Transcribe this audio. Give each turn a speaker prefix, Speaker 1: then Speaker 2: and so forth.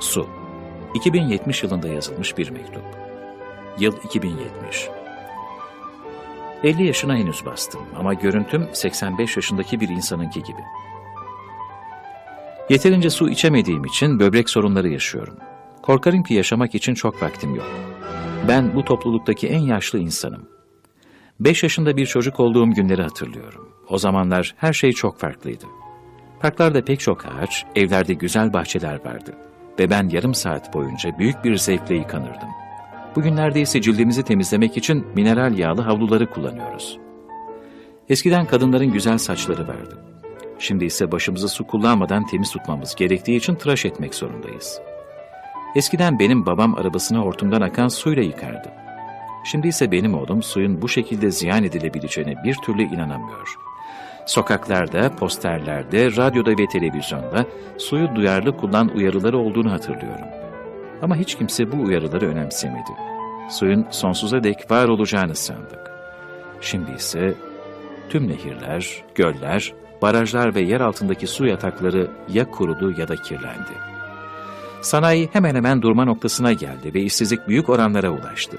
Speaker 1: Su. 2070 yılında yazılmış bir mektup. Yıl 2070. 50 yaşına henüz bastım ama görüntüm 85 yaşındaki bir insanınki gibi. Yeterince su içemediğim için böbrek sorunları yaşıyorum. Korkarım ki yaşamak için çok vaktim yok. Ben bu topluluktaki en yaşlı insanım. 5 yaşında bir çocuk olduğum günleri hatırlıyorum. O zamanlar her şey çok farklıydı. Parklarda pek çok ağaç, evlerde güzel bahçeler vardı. Ve ben yarım saat boyunca büyük bir zevkle yıkanırdım. Bugünlerde ise cildimizi temizlemek için mineral yağlı havluları kullanıyoruz. Eskiden kadınların güzel saçları vardı. Şimdi ise başımızı su kullanmadan temiz tutmamız gerektiği için tıraş etmek zorundayız. Eskiden benim babam arabasını hortumdan akan suyla yıkardı. Şimdi ise benim oğlum suyun bu şekilde ziyan edilebileceğine bir türlü inanamıyor. Sokaklarda, posterlerde, radyoda ve televizyonda suyu duyarlı kullan uyarıları olduğunu hatırlıyorum. Ama hiç kimse bu uyarıları önemsemedi. Suyun sonsuza dek var olacağını sandık. Şimdi ise tüm nehirler, göller, barajlar ve yer altındaki su yatakları ya kurudu ya da kirlendi. Sanayi hemen hemen durma noktasına geldi ve işsizlik büyük oranlara ulaştı.